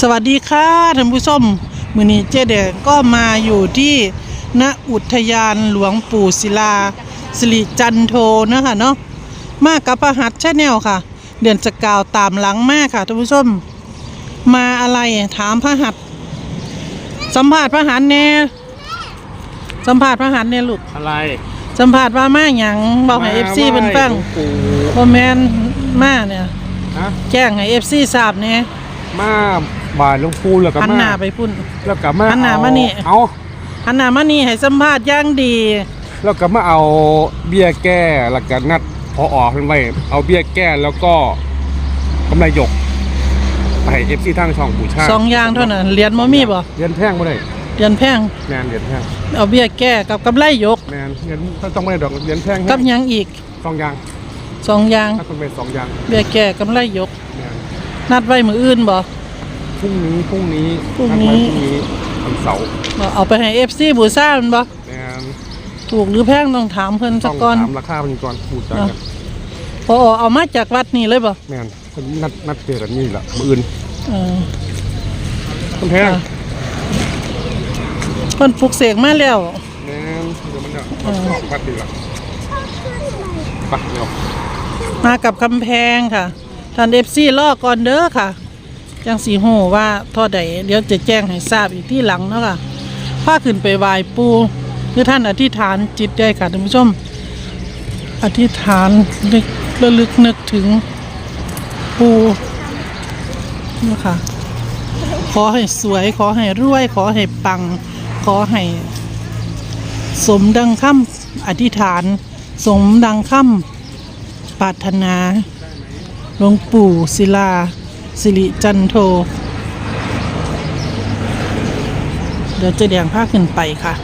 สวัสดีค่ะท่านผู้ชมมือนี้เจ๊แดงก็มาอยู่ที่ณอุทยานหลวงปู่ศิลาสิริจันโทนะคะเนาะมากับประหัตชาแนลค่ะ เดือนจะกล่าวตามหลังมากค่ะท่านผู้ชม มาอะไรถามพระหัตถ์สัมภาษณ์พระหัตถ์แน่สัมภาษณ์พระหัตถ์แน่ลูกอะไรสัมภาษณ์ว่ามาหยังบอกให้เอฟซีเพิ่นฟังหลวปู่บ่แม่นมาเนี่ยฮะแจ้งให้เอฟซีทราบแหน่มา บ่ายหลวงปู่แล้วก็หันมาหน้าไปพุ่น แล้วก็มาหันหน้าเอมานี่ เอา หันหน้ามานี่ให้สัมภาษณ์อย่างดี แล้วก็มาเอาเบี้ยแก้แล้วก็นัดพอออกกันไว้เอาเบี้ยแก้แล้วก็กำไรหยกไปเอฟซีทางช่องปู่ชาติสองอย่างเท่านั้นเหรียญบ่มีบ่เรียนแพงบ่ได้เหรียญแพง แมนเรียนแพงเอาเบี้ยแก้กับกำไรยก แมนเรียนถ้าต้องไม่ได้ดอกเรียนแพงกับหยังอีกสองอย่างสองอย่าง ถ้าต้องเป็นสองอย่างเบี้ยแก้กำไรยก แมนนัดไว้มื้ออื่นบ่ พรุ่งนี้พรุ่งนี้พรุ่งนี้นัดไว้พรุ่งนี้วันเสาร์บ่เอาไปให้ FC บูชาแมันบ่แมนถูกหรือแพงต้องถามเพิ่นต้สัอกงก่อน ถามราคาเป็นก่อนพูดจังกันพอเอามาจากวัดนี่เลยบ่แม่นเพิ่นนัดนัดเจอกันนี่แหละมื้ออื่นเออคนแพงค่ะ เพิ่นปลุกเสกมาแล้ว แม่นเดี๋ยวมันจะเออวัดดีละไปเดี๋ยวมากับคำแพงค่ะท่าน FC รอก่อนเด้อค่ะ จังสีหูว่าท่อใดเดี๋ยวจะแจ้งให้ทราบอีกที่หลังเนาะค่ะพาขึ้นไปไหว้ปูคือท่านอธิษฐานจิตได้ค่ะท่านผู้ชม อธิษฐานนึกระลึกนึกถึงปูนะคะขอให้สวยขอให้รวย ขอให้ปัง ขอให้ สมดังคำอธิษฐาน สมดังคำปรารถนาหลวงปู่ศิลา สิริจันโท เดี๋ยวจะแดงผ้าขึ้นไปค่ะ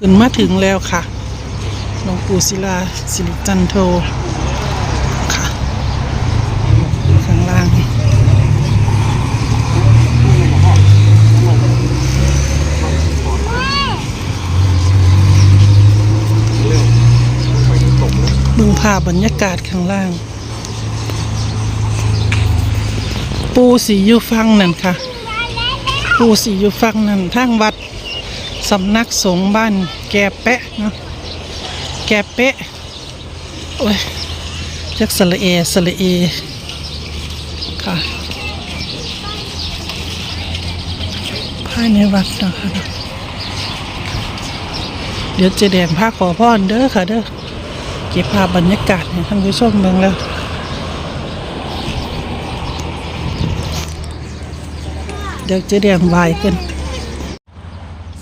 ขึ้นมาถึงแล้วค่ะหลวงปู่ศิลาสิริจันโท ค่ะอยู่ข้างล่าง บึงภาพบรรยากาศข้างล่าง ปูสีอยู่ฟังนั่นค่ะ ปูสีอยู่ฟังนั่นทางวัดสำนักสงฆ์บ้าน แกแปะเนาะแกแปะโอ้ยจักสละเอสละเอค่ะภายในวัดนะคะเนาะเดี๋ยวจะแดงผ้าขอพรเด้อค่ะเด้อ เก็บภาพบรรยากาศให้ท่านผู้ชมเมืองแล้วเดี๋ยวจะเรียงวายกัน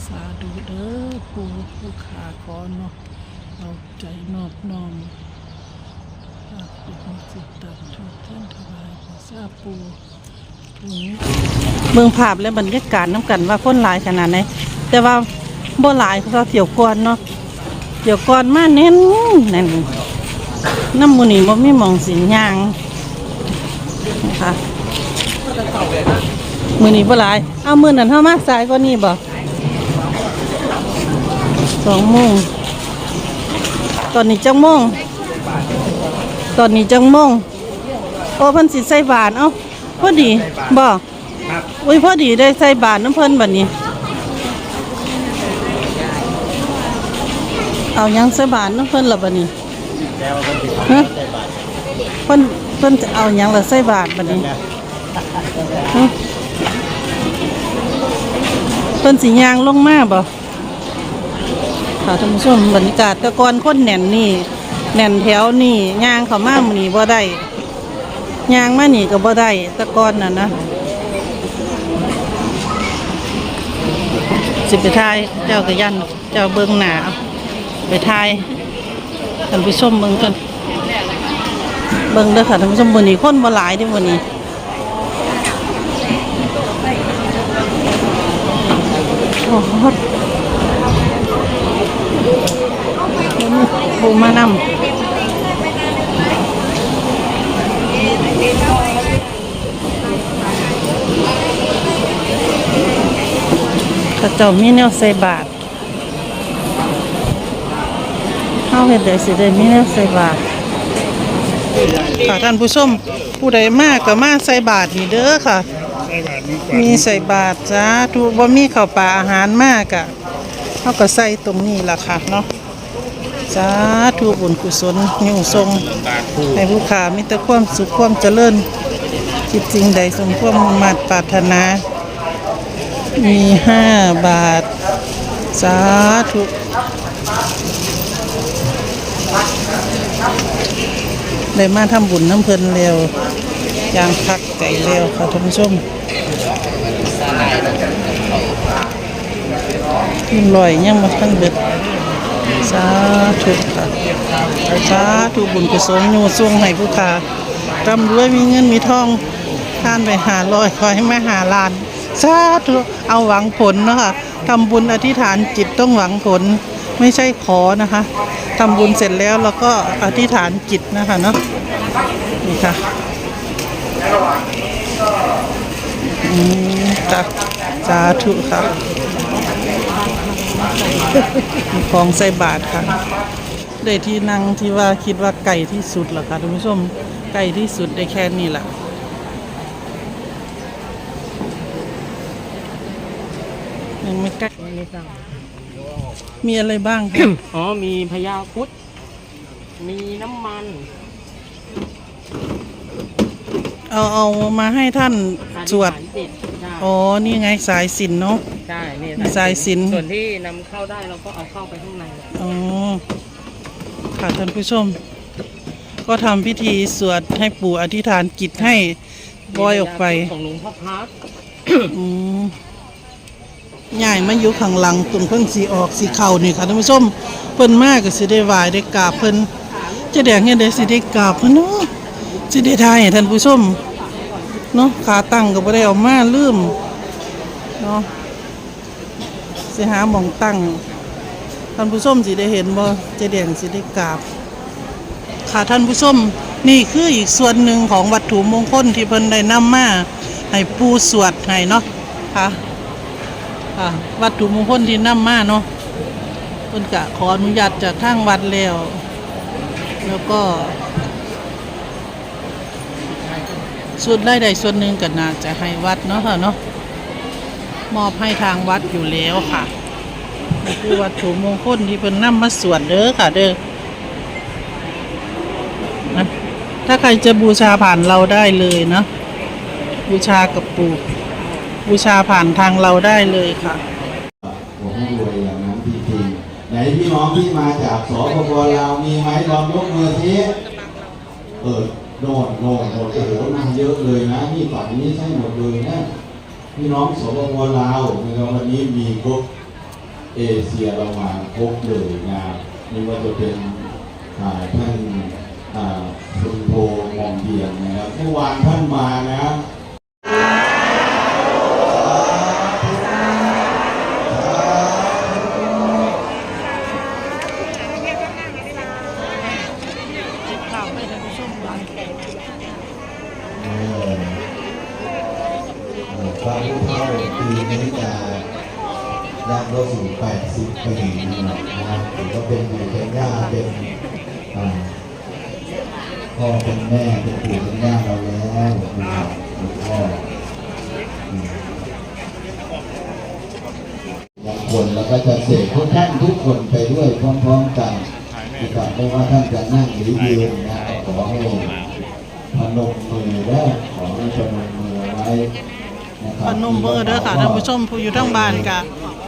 สาธุเด้อปูผู้ขาขอเนาะเอาใจนอบน้อมภาพเป็นสิทธิ์ตังทุกท่านถวายขอทราบปูเมืองภาพและบรรยากาศน้ำกันว่าคนหลายขนาดไหนแต่ว่าบ่หลายเขาเที่ยวก่อนเนาะ เดี๋ยวก่อนมาเน้นนั่นน้ำมูนี่บ่มีหมองสิย่างนะคะมือนี้บ่หลาย เอามือนั้นเฮามาสายกว่านี้บ่สองโมงตอนนี้จังโมงตอนนี้จังโมงโอ้เพิ่นสิใส่บาทเอ้าพอดีบ่อุ้ยพอดีได้ใส่บาทน้ำเพิ่นบัดนี้ เอายังใส่บาทน้ำเพิ่นละบัดนี้ฮะเพิ่นเพิ่นจะเอายังละใส่บาทบัดนี้ฮะเพิ่นสิย่างลงมาบ่ค่ะท่านผู้ชมบรรยากาศตะกอนคนแน่นนี่แน่นแถวนี่ยางเขามามือนี้บ่ได้ยางมานี่ก็บ่ได้ตะกอนน่ะนะสิบไปทายเจ้าก็ยันเจ้าเบิ่งหนา ไปทายท่านผู้ชมเบิ่งกันเบิ่งเด้อค่ะท่านผู้ชมวันนี้คนบ่หลายเด้อวันนี้โอ้โหปูมานำข้าเจ้ามีแนวใส่บาท เฮาเฮ็ดได้สิได้มีแนวใส่บาตรค่ะท่านผู้ชมผู้ใดมากก็มาใส่บาตรนี่เด้อค่ะมีใส่บาตรจ้าทุบ่มีข้าวปลาอาหารมากอะเขาก็ใส่ตรงนี้ล่ะค่ะเนาะสาธุบุญกุศลอยู่ทรงให้ผู้ขามีแต่ความสุขความเจริญคิดจริงใดสมความมุ่งมั่นปรารถนา มีห้าบาท สาธุได้มาทำบุญน้ำเพลินเร็วย่างพักใจเร็วค่ะท่านผู้ชมยิ่งลอยยังมาทั้งเบิดสาธุค่ะสาธุบุญกุศลอยู่ส่วงให้ผู้ขาร่ำรวยมีเงินมีทองท่านไปหาลอยขอให้มาหาลาน สาธุเอาหวังผลเนาะคะ ทำบุญอธิษฐานจิตต้องหวังผลไม่ใช่ขอนะคะทำบุญเสร็จแล้วเราก็อธิษฐานจิตนะคะเนาะนี่ค่ะอืมจ้ะสาธุค่ะของใส่บาทค่ะได้ที่นั่งที่ว่าคิดว่าไก่ที่สุดเหรอคะท่านผู้ชมไก่ที่สุดได้แค่นี้แหละ ยังไม่ใกล้มีอะไรบ้างคะอ๋อ มีพญาครุดมีน้ำมัน เอาเอามาให้ท่านสวดอธิษฐานจิตใช่อ๋อ นี่ไงสายสิญจนเนาะ ใช่นี่สายสิญจน์ ส่วนที่นำเข้าได้เราก็เอาเข้าไปข้างใน อ๋อ ค่ะท่านผู้ชม ก็ทำพิธีสวดให้ปู่อธิษฐานจิตให้บอยออกไป ของหลวงพ่อพักอืม ใหญ่มาอยู่ข้างหลังตรงเพิ่นสีออกสีเข่านี่ค่ะท่านผู้ชมเพิ่นมากก็สิได้วายได้กราบเพิ่นเจะแดงเฮ็ดได้สิได้กราบเพิ่นเนาะสิได้ทายให้ท่านผู้ชมเนาะขาตั้งก็บ่ได้เอามาลืมเนาะสิหาหม่องตั้งท่านผู้ชมสิได้เห็นบ่เจะแดงสิได้กราบค่ะท่านผู้ชมนี่คืออีกส่วนหนึ่งของวัตถุมงคลที่เพิ่นได้นำมาให้ปูสวดให้เนาะค่ะ วัตถุมงคลที่นำมาเนาะเพิ่นกะขออนุญาตจากทางวัดแล้ว แล้วก็ส่วนได้ใดส่วนหนึ่งก็น่าจะให้วัดเนาะค่ะเนาะมอบให้ทางวัดอยู่แล้วค่ะนี่คือวัตถุมงคลที่เพิ่นนำมาสวดเด้อค่ะ เด้อนะถ้าใครจะบูชาผ่านเราได้เลยนะบูชากับปู่ บูชาผ่านทางเราได้เลยค่ะ ผมให้รวยอย่างนั้นจริงๆไหนพี่น้องที่มาจากสปปลาวมีไหมลองยกมือทีเออโน่นโน่นโน่นโอ้โหมาเยอะเลยนะนี่ฝั่งนี้ใช่หมดเลยนะพี่น้องสปปลาวนะครับวันนี้มีครบเอเชียเรามาครบเลยนะไม่ว่าจะเป็นท่านอ่าสุนโทมองเดียนนะครับเมื่อวานท่านมานะ พ่อเป็นแม่เป็นปู่เป็นย่าเราแล้วนะครับหลวงพ่ออืมบางคนเราก็จะเสกทุกท่านทุกคนไปด้วยพร้อมๆกันนะครับไม่ว่าท่านจะนั่งหรือยืนนะขอให้พนมมือได้ขอให้พนมมือไว้นะคพรับนมมือเด้อค่ะท่านผู้ชมผู้อยู่ทั้งบ้านก็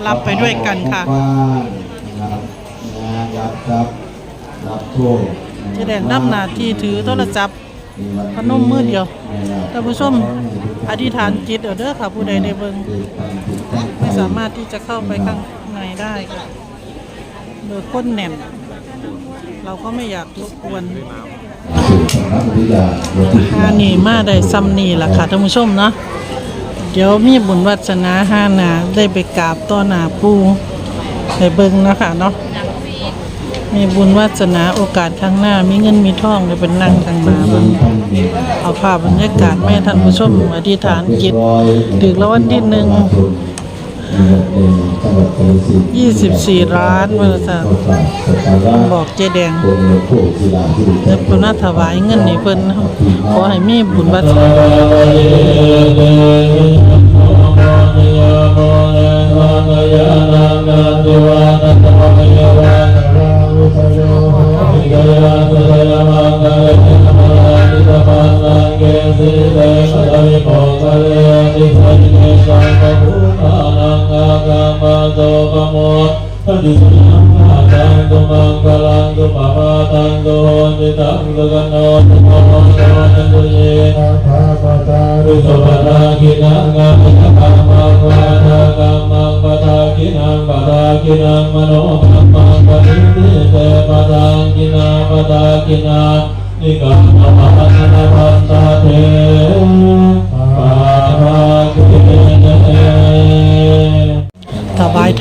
รับไปด้วยกันค่ะบ้านนะรับนะรับทรัพย์รับโชค เจะแดงนำหนาที่ถือโทรศัพท์พนมมือเดียวท่านผู้ชมอธิษฐานจิตเอาเด้อค่ะผู้ใดได้เบิงไม่สามารถที่จะเข้าไปข้างในได้ค่ะโดยคนแน่นเราก็ไม่อยากรบกวนห้านีมาได้ซ้ำนี่ล่ะค่ะท่านผู้ชมเนาะเดี๋ยวมีบุญวัสนาห้านาได้ไปกราบต่อหนาปูไปเบิงนะคะเนาะ มีบุญวัสนาโอกาสข้างหน้า มีเงินมีทองได้เป็นนั่งทางมาเบิ่งเอาภาพบรรยากาศแม่ท่านผู้ชมอธิษฐานจิตถึกแล้ววันที่หนึ่งยี่สิบสี่ล้านบริษัทบอกเจแดงองค์หลวงปู่ศิลาที่ดีเดี๋ยวพูน่าถวายเงินให้เพิ่นขอให้มีบุญวาสนา ปฏิสัมมาตังตุมังกลังตุปะปะตังตุโหติตังตุกันโนตุโมโนตัน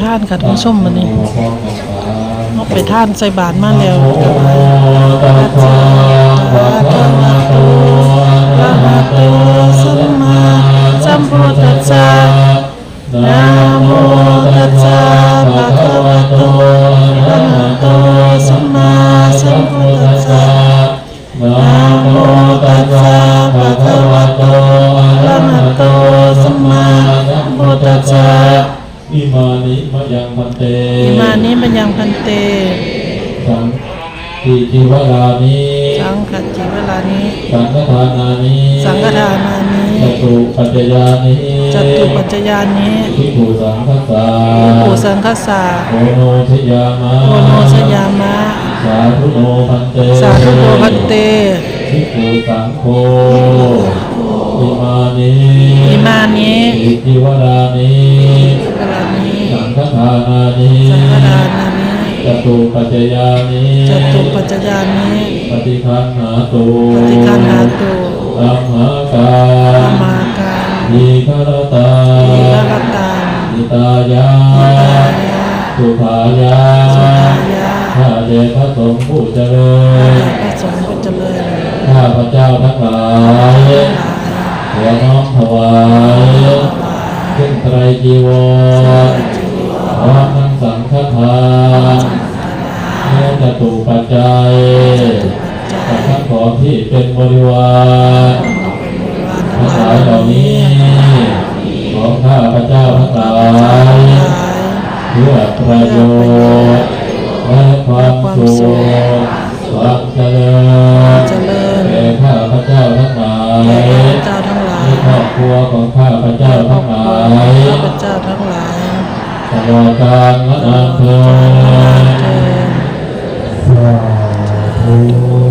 ท่านค่ะท่านผู้ชมวันนี้เอาไปท่านใส่บาตรมาแล้วถวายอะระหะโตอะระหะโตสัมมาสัมพุทธัสสะนะโมตัสสะภะคะวะโตอะระหะโตสัมมาสัมพุทธัสสะนะ ทิจิวรานิสังขจิเวลานี้สังฆทานานิสังฆทานานิจตุปัจจยานิจตุปัจจยานิทิภูสังฆสาปูสังคสาโอโนชยามะโอโนสยามะ สาธุโนพันเตสาธุโตพันเตทิภูสังโฆอิมานิอิมานิทิจิวรานิเวลานี้สังฆทานานิสังฆทานานิ จตุปัจจยานิจตุปัจจยานิปฏิคันหาตุปฏิคันหาตุธัมมาธการรมาการทีฆรตาทีฆรตานิตายาตายาสุภายาสุขายาข้าเดชพระสงฆ์ผู้เจริพระญสงฆ์ผู้เจริญข้าพระเจ้าทั้งหลายขอน้อมถวายขึ้นไตรจีวรพร้อม ทั้งสังฆทานแม้จะตูปัจจัยกับทั้งของที่เป็นบริวารทั้งหลายเหล่านี้ของข้าพระเจ้าทั้งหลายเพื่อประโยชน์และความสุขความเจริญแก่ข้าพระเจ้าทั้งหลายแก่ข้าพเจ้าทั้งหลายครอบครัวของข้าพระเจ้าทั้งหลาย ตลอดกาลและนานเทอญเทินสาธุ